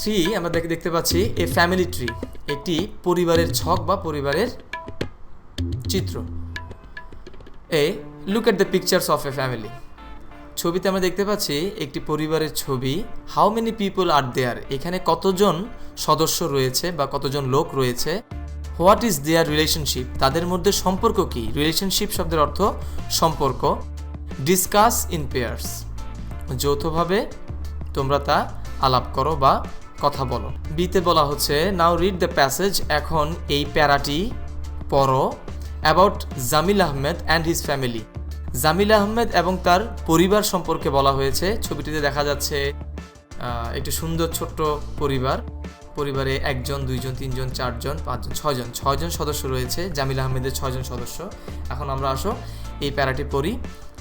Three আমরা দেখে দেখতে পাচ্ছি এ ফ্যামিলি ট্রি একটি পরিবারের ছক বা পরিবারের চিত্র। A look at the pictures of a family ছবিতে আমরা দেখতে পাচ্ছি একটি পরিবারের ছবি how many people are there এখানে কতজন সদস্য রয়েছে বা কতজন লোক রয়েছে? হোয়াট ইজ দেয়ার রিলেশনশিপ তাদের মধ্যে সম্পর্ক কি? রিলেশনশিপ শব্দের অর্থ সম্পর্ক। ডিসকাস ইন পেয়ার্স যৌথভাবে তোমরা তা আলাপ করো বা কথা বলো। বিতে বলা হচ্ছে, নাও রিড দ্য প্যাসেজ এখন এই প্যারাটি পড়ো about Jamil Ahmed and his family Jamil Ahmed এবং তার পরিবার সম্পর্কে বলা হয়েছে। ছবিটিতে দেখা যাচ্ছে একটি সুন্দর ছোট্ট পরিবার। পরিবারে একজন, দুইজন, তিনজন, চারজন, পাঁচজন, ছয়জন। ছয়জন সদস্য রয়েছে, জামিল আহমেদের ছয়জন সদস্য। এখন আমরা আসো, এই প্যারাটি পড়ি,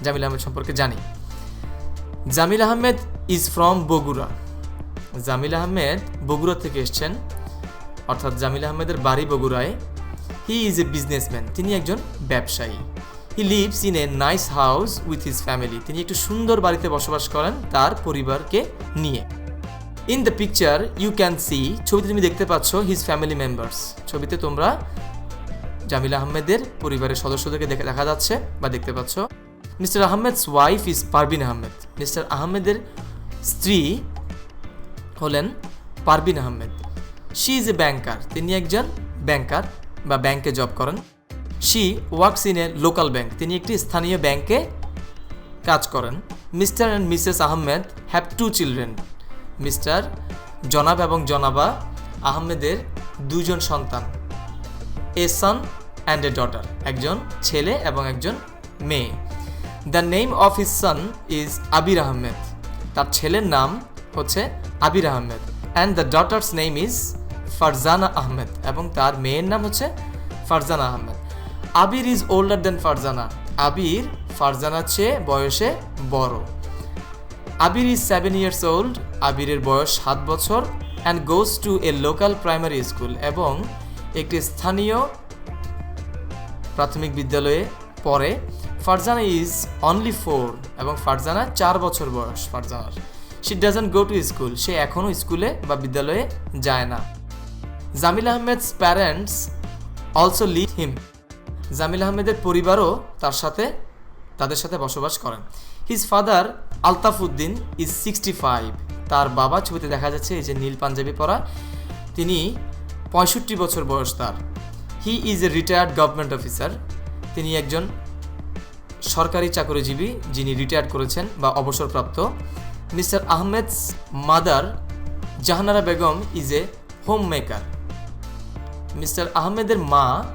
জামিল আহমেদ সম্পর্কে জানি। Jamil Ahmed is from Bogura. Jamil Ahmed Bogura থেকে এসছেন। অর্থাৎ জামিল আহমেদের বাড়ি বগুড়ায়। হি ইজ এ বিজনেসম্যান তিনি একজন ব্যবসায়ী। He lives in a nice house with his family তিনি একটু সুন্দর বাড়িতে বসবাস করেন তার পরিবারকে নিয়ে। In the picture you can see ছবিতে তুমি দেখতে পাচ্ছ হিজ ফ্যামিলি মেম্বার্স ছবিতে তোমরা জামিল আহমেদের পরিবারের সদস্যদেরকে দেখে দেখা যাচ্ছে বা দেখতে পাচ্ছ। Mr Ahmed's wife is Parbin Ahmed Mr আহমেদের স্ত্রী হলেন Parbin Ahmed. She is a banker তিনি একজন ব্যাংকার বা ব্যাংকে জব করেন। She works in a local bank তিনি একটি স্থানীয় ব্যাংকে কাজ করেন। Mr and Mrs Ahmed have two children Mr জনাব এবং জনাবা আহমেদের দুজন সন্তান। এ সন অ্যান্ড এ ডটার একজন ছেলে এবং একজন মেয়ে। The name of his son is Abir Ahmed তার ছেলের নাম হচ্ছে Abir Ahmed. And the daughter's name is Farzana Ahmed এবং তার মেয়ের নাম হচ্ছে Farzana Ahmed. Abir is older than Farzana. Abir ফারজানার চেয়ে বয়সে বড়। Abir is seven years old আবিরের বয়স সাত বছর and goes to a local primary school এবং একটি স্থানীয় প্রাথমিক বিদ্যালয়ে পড়ে। ফারজানা ইজ অনলি ফোর এবং ফারজানা চার বছর বয়স ফারজানার। She doesn't go to school সে এখনও স্কুলে বা বিদ্যালয়ে যায় না। Jamil Ahmed's parents also live him Jamil আহমেদের পরিবারও তার সাথে, তাদের সাথে বসবাস করেন। His father Altafuddin is sixty five তার বাবা ছবিতে দেখা যাচ্ছে এই যে নীল পাঞ্জাবি পরা। তিনি পঁয়ষট্টি বছর বয়স তার। He is a retired government officer তিনি একজন সরকারি চাকরিজীবী যিনি রিটায়ার্ড করেছেন বা অবসরপ্রাপ্ত। Mr Ahmed's mother Jahanara Begum is a homemaker Mr আহমেদের মা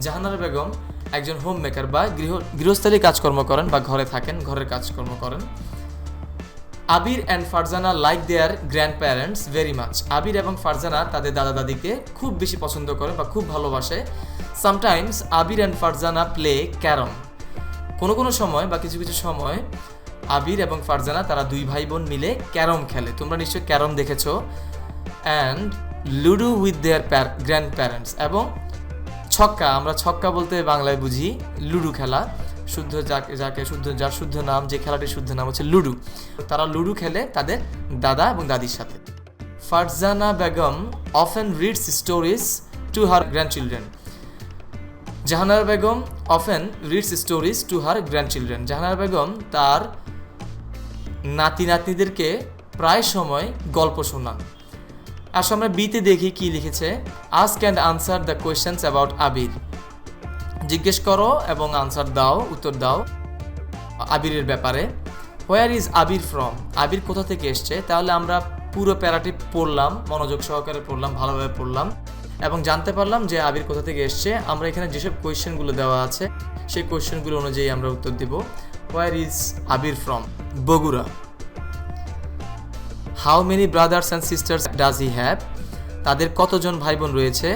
জাহানারা বেগম একজন হোম মেকার বা গৃহ, গৃহস্থালী কাজকর্ম করেন বা ঘরে থাকেন, ঘরের কাজকর্ম করেন। Abir and Farzana like their grandparents very much Abir এবং ফারজানা তাদের দাদা দাদিকে খুব বেশি পছন্দ করে বা খুব ভালোবাসে। Sometimes Abir and Farzana play carrom কোনো কোনো সময় বা কিছু কিছু সময় আবির এবং ফারজানা, তারা দুই ভাই বোন মিলে ক্যারম খেলে। তোমরা নিশ্চয়ই ক্যারম দেখেছ। And ludo with their grandparents এবং ছক্কা। আমরা ছক্কা বলতে বাংলায় বুঝি লুডু খেলা। শুদ্ধ যাকে যাকে শুদ্ধ যার শুদ্ধ নাম, যে খেলাটির শুদ্ধ নাম হচ্ছে লুডু। তারা লুডু খেলে তাদের দাদা এবং দাদির সাথে। Farzana Begum often reads stories to her grandchildren Jahanara Begum often reads stories to her grandchildren Jahanara Begum তার নাতি নাতনিদেরকে প্রায় সময় গল্প শোনান। আসো আমরা বিতে দেখি কি লিখেছে। Ask and answer the questions about Abir. জিজ্ঞেস করো এবং আনসার দাও, উত্তর দাও আবিরের ব্যাপারে। Where is Abir from Abir কোথা থেকে এসছে? তাহলে আমরা পুরো প্যারাটি পড়লাম, মনোযোগ সহকারে পড়লাম, ভালোভাবে পড়লাম। এবং জানতে পারলাম যে আবির কোথা থেকে এসছে। আমরা এখানে যেসব কোয়েশ্চেনগুলো দেওয়া আছে, সেই কোয়েশ্চেনগুলো অনুযায়ী আমরা উত্তর দিব। Where is Abir from Bogura. How many brothers and sisters does he have তাদের কতজন ভাই বোন রয়েছে?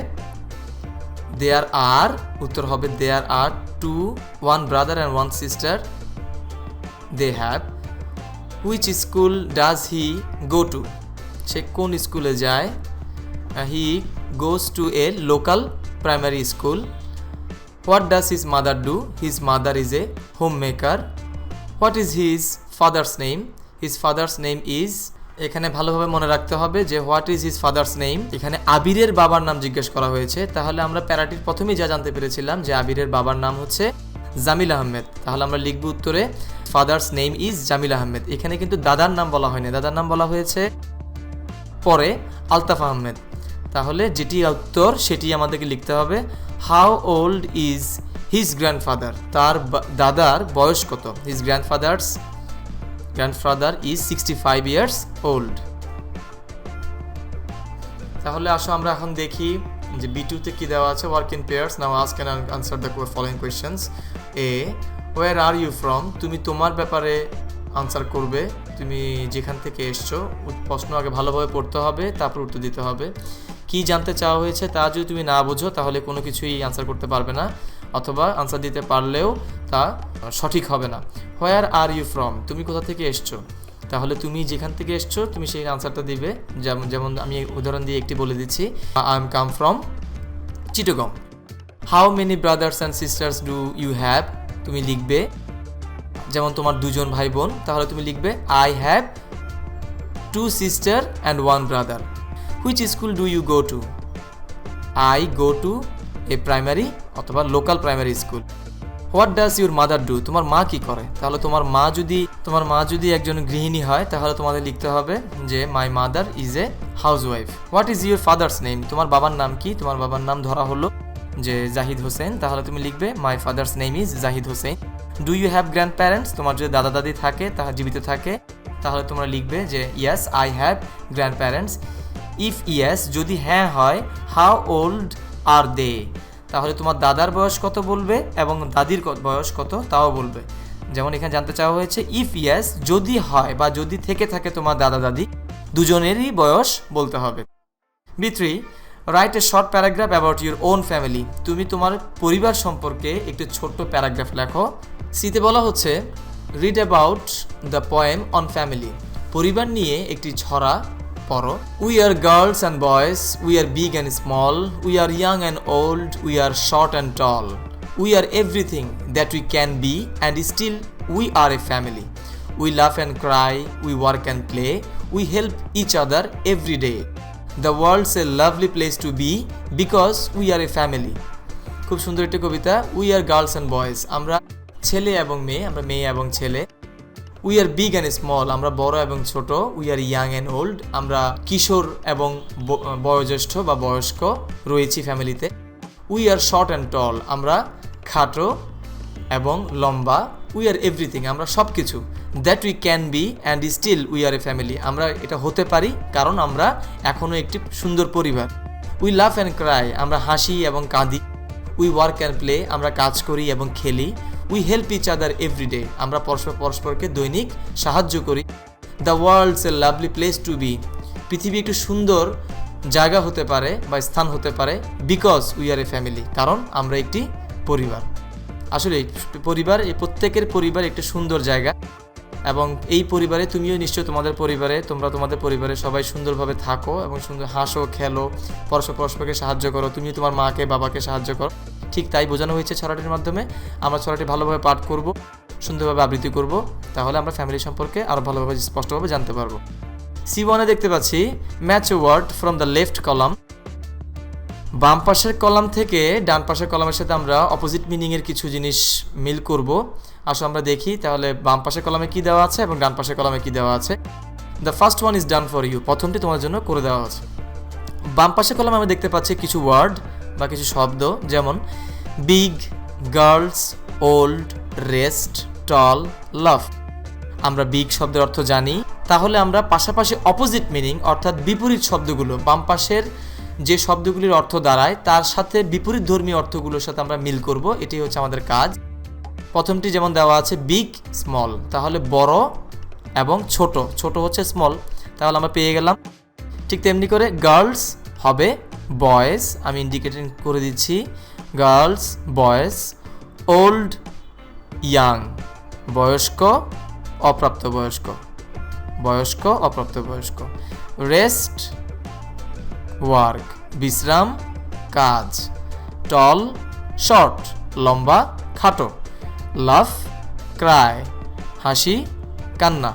দেয়ার আর উত্তর হবে there are two one brother and one sister they have which school does he go to সে কোন স্কুলে যায়? He to a local primary school what does his mother do his mother is a homemaker what is his father's name his father's name is এখানে ভালোভাবে মনে রাখতে হবে যে what is his father's name এখানে আবিরের বাবার নাম জিজ্ঞেস করা হয়েছে। তাহলে আমরা প্যারাটির প্রথমেই যা জানতে পেরেছিলাম যে আবিরের বাবার নাম হচ্ছে জামিল আহমেদ। তাহলে আমরা লিখব উত্তরে father's name is Jamil Ahmed. এখানে কিন্তু দাদার নাম বলা হয়নি। দাদার নাম বলা হয়েছে পরে আলতাফ আহমেদ। তাহলে যেটি উত্তর, সেটি আমাদেরকে লিখতে হবে how old is his grandfather তার দাদার বয়স কত? His grandfather's grandfather is sixty five years old তাহলে আসো আমরা এখন দেখি যে বি টুতে কী দেওয়া আছে ওয়ার্ক ইন পেয়ার্স নাও আজ can answer the following questions A where are you from তুমি তোমার ব্যাপারে আনসার করবে। তুমি যেখান থেকে এসছো, প্রশ্ন আগে ভালোভাবে পড়তে হবে, তারপর উত্তর দিতে হবে। কি জানতে চাওয়া হয়েছে তা যদি তুমি না বোঝো, তাহলে কোনো কিছুই আনসার করতে পারবে না, অথবা আনসার দিতে পারলেও তা সঠিক হবে না। হোয়ার আর ইউ ফ্রম তুমি কোথা থেকে এসছো? তাহলে তুমি যেখান থেকে এসছো, তুমি সেই আনসারটা দিবে। যেমন যেমন আমি উদাহরণ দিয়ে একটি বলে দিচ্ছি I am come from Chittagong how many brothers and sisters do you have তুমি লিখবে, যেমন তোমার দুজন ভাই বোন, তাহলে তুমি লিখবে I have two sister and one brother which school do you go to I go to a primary অথবা local primary school what does your mother do তোমার মা কি করে? তাহলে তোমার মা যদি, তোমার মা যদি একজন গৃহিণী হয়, তাহলে তোমাদের লিখতে হবে যে my mother is a housewife what is your father's name তোমার বাবার নাম কি? তোমার বাবার নাম ধরা হলো যে, জাহিদ হোসেন. তাহলে তুমি লিখবে my father's name is Zahid Hossain. Do you have grandparents তোমার যদি দাদা দাদি থাকে, তাহা জীবিত থাকে, তাহলে তোমরা লিখবে যে yes I have grandparents if yes যদি হ্যাঁ হয় হাউ ওল্ড আর দে তাহলে তোমার দাদার বয়স কত বলবে এবং দাদির বয়স কত তাও বলবে। যেমন এখানে জানতে চাওয়া হয়েছে ইফ ইয়েস যদি হয় বা যদি থেকে থাকে তোমার দাদা দাদি, দুজনেরই বয়স বলতে হবে। B three write a short paragraph about your own family তুমি তোমার পরিবার সম্পর্কে একটি ছোট্ট প্যারাগ্রাফ লেখো। সিতে বলা হচ্ছে read about the poem on family পরিবার নিয়ে একটি ছড়া পড়ো we are girls and boys we are big and small we are young and old we are short and tall we are everything that we can be and still we are a family we love and cry we work and play we help each other every day the world's a lovely place to be because we are a family খুব সুন্দর একটি কবিতা। We are girls and boys আমরা ছেলে এবং মেয়ে, আমরা মেয়ে এবং ছেলে। We are big and small আমরা বড় এবং ছোট we are young and old আমরা কিশোর এবং বয়োজ্যেষ্ঠ বা বয়স্ক রয়েছি ফ্যামিলিতে we are short and tall আমরা খাটো এবং লম্বা উই আর এভরিথিং আমরা সব কিছু that we can be and still we are a family আমরা এটা হতে পারি কারণ আমরা এখনও একটি সুন্দর পরিবার। উই লাভ অ্যান্ড ক্রাই আমরা হাসি এবং কাঁদি। উই ওয়ার্ক অ্যান্ড প্লে আমরা কাজ করি এবং খেলি। We help each other everyday আমরা পরস্পর পরস্পরকে দৈনিক সাহায্য করি। The world's a lovely place to be পৃথিবী একটু সুন্দর জায়গা হতে পারে বা স্থান হতে পারে because we are a family কারণ আমরা একটি পরিবার। আসলে পরিবার, এই প্রত্যেকের পরিবার একটি সুন্দর জায়গা এবং এই পরিবারে তুমিও নিশ্চয় তোমাদের পরিবারে, তোমরা তোমাদের পরিবারে সবাই সুন্দরভাবে থাকো এবং সুন্দর হাসো, খেলো, পরস্পর পরস্পরকে সাহায্য করো। তুমি তোমার মাকে, বাবাকে সাহায্য করো। ঠিক তাই বোঝানো হয়েছে ছড়াটির মাধ্যমে। আমরা ছড়াটি ভালোভাবে পাঠ করব, সুন্দরভাবে আবৃত্তি করব, তাহলে আমরা ফ্যামিলি সম্পর্কে আরও ভালোভাবে স্পষ্টভাবে জানতে পারব। সি ওয়ানে দেখতে পাচ্ছি match word from the left column বাম পাশের কলাম থেকে ডান পাশের কলামের সাথে আমরা অপোজিট মিনিংয়ের কিছু জিনিস মিল করব। আসো আমরা দেখি, তাহলে বাম পাশের কলামে কি দেওয়া আছে এবং ডান পাশের কলামে কি দেওয়া আছে। The first one is done for you প্রথমটি তোমার জন্য করে দেওয়া আছে বাম পাশের কলামে আমরা দেখতে পাচ্ছি কিছু ওয়ার্ড বা কিছু শব্দ, যেমন big girls old rest tall love আমরা বিগ শব্দের অর্থ জানি। তাহলে আমরা পাশাপাশি অপোজিট মিনিং অর্থাৎ বিপরীত শব্দগুলো, বাম পাশের যে শব্দগুলির অর্থ দাঁড়ায়, তার সাথে বিপরীত ধর্মী অর্থগুলোর সাথে আমরা মিল করব। এটি হচ্ছে আমাদের কাজ। প্রথমটি যেমন দেওয়া আছে বিগ স্মল তাহলে বড় এবং ছোট। ছোট হচ্ছে স্মল তাহলে আমরা পেয়ে গেলাম। ঠিক তেমনি করে গার্লস হবে বয়েজ, আমি ইন্ডিকেটিং করে দিচ্ছি, গার্লস, বয়েজ, ওল্ড, ইয়াং, বয়স্ক, অপ্রাপ্তবয়স্ক বয়স্ক, অপ্রাপ্তবয়স্ক, রেস্ট, ওয়ার্ক, বিশ্রাম, কাজ, টল, শর্ট, লম্বা, খাটো, লাফ, ক্রাই, হাসি, কান্না।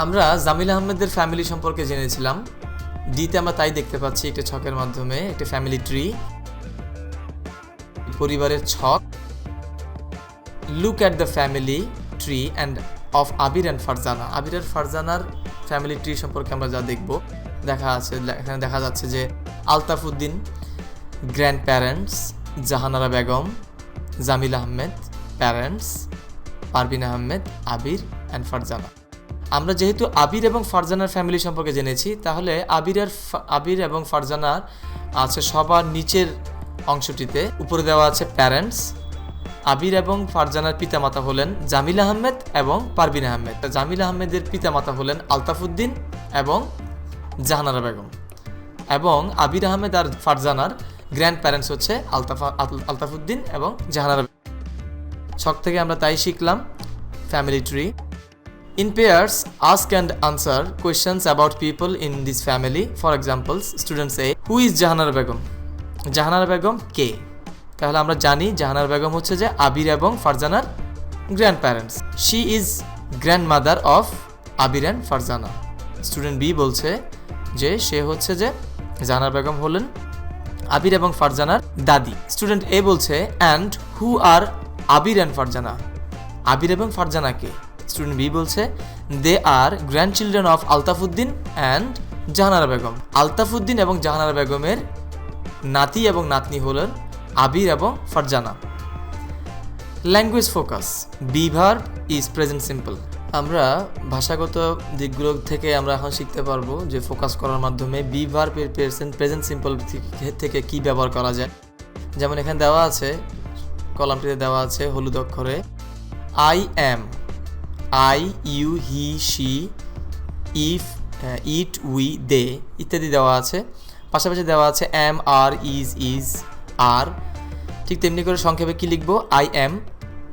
আমরা জামিল আহমেদের ফ্যামিলি সম্পর্কে জেনেছিলাম। ডিতে আমরা তাই দেখতে পাচ্ছি একটা ছকের মাধ্যমে, একটা ফ্যামিলি ট্রি পরিবারের ছক। Look at the family tree and of Abir and Farzana Abir আর ফারজানার ফ্যামিলি ট্রি সম্পর্কে আমরা যা দেখব, দেখা আছে, এখানে দেখা যাচ্ছে যে Altafuddin grandparents Jahanara Begum, Jamil Ahmed parents Parbin Ahmed, Abir and Farzana. আমরা যেহেতু আবির এবং ফারজানার ফ্যামিলি সম্পর্কে জেনেছি, তাহলে আবির আর আবির এবং ফারজানার আছে সবার নিচের অংশটিতে। উপরে দেওয়া আছে প্যারেন্টস আবির এবং ফারজানার পিতামাতা হলেন জামিল আহমেদ এবং পারবিন আহমেদ। জামিল আহমেদের পিতামাতা হলেন আলতাফুদ্দিন এবং জাহানারা বেগম। এবং আবির আহমেদ আর ফারজানার গ্র্যান্ড প্যারেন্টস হচ্ছে আলতাফা, আল- আলতাফুদ্দিন এবং জাহানারা বেগম। ছক থেকে আমরা তাই শিখলাম family tree In pairs, ask and answer questions about people in this family. For examples, students say, Who is Jahanar Begum? Jahanara Begum কে? তাহলে আমরা জানি জাহানার বেগম হচ্ছে যে আবির এবং ফারজানার grandparents she is grandmother of Abir and Farzana. Student B বলছে যে সে হচ্ছে যে জাহানার বেগম হলেন আবির এবং ফারজানার দাদি। স্টুডেন্ট এ বলছে and who are Abir and Farzana? Abir এবং ফারজানা কে? স্টুডেন্ট বি বলছে they are grandchildren of Altafuddin and Jahanara Begum Altafuddin এবং জাহানারা বেগমের নাতি এবং নাতনি হলেন আবির এবং Farzana. Language focus B is present simple আমরা ভাষাগত দিকগুলো থেকে আমরা এখন শিখতে পারব যে ফোকাস করার মাধ্যমে বি প্রেজেন্ট প্রেজেন্ট সিম্পল থেকে কি ব্যবহার করা যায়। যেমন এখানে দেওয়া আছে, কলামটিতে দেওয়া আছে হলুদ অক্ষরে I am I, you, he, she, if it, we, they ইত্যাদি দেওয়া আছে। পাশাপাশি দেওয়া আছে am, are, is is, are. ঠিক তেমনি করে সংক্ষেপে কি লিখব? I, am,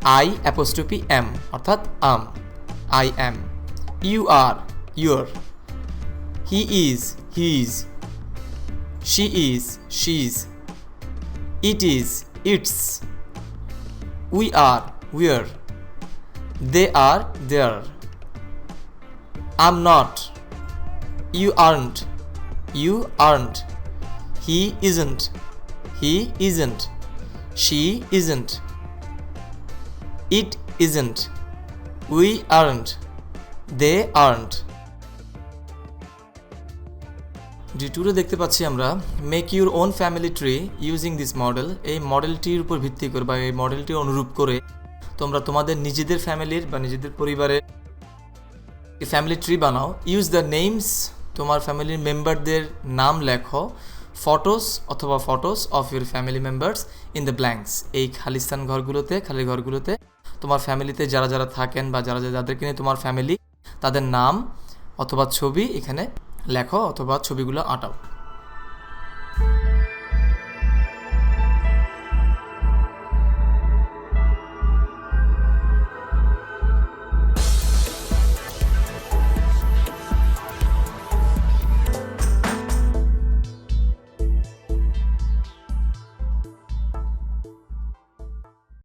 I apostrophe M, অর্থাৎ am. I, am, you, are you're he is he's she is she's it is, it's. We are, we're. They are they're am not you aren't you aren't he isn't he isn't she isn't it isn't we aren't they aren't ডিটুরে দেখতে পাচ্ছি আমরা। Make your own family tree using this model এই মডেলটির উপর ভিত্তি করে বা এই মডেলটি অনুরূপ করে তোমরা তোমাদের নিজেদের ফ্যামিলির বা নিজেদের পরিবারের ফ্যামিলি ট্রি বানাও। ইউজ দ্য নেমস তোমার ফ্যামিলির মেম্বারদের নাম লেখো। ফটোস অথবা photos of your family members in the blanks এই খালিস্তান ঘরগুলোতে, খালি ঘরগুলোতে তোমার ফ্যামিলিতে যারা যারা থাকেন বা যারা যারা- যাদেরকে নিয়ে তোমার ফ্যামিলি তাদের নাম অথবা ছবি এখানে লেখো অথবা ছবিগুলো আঁটাও।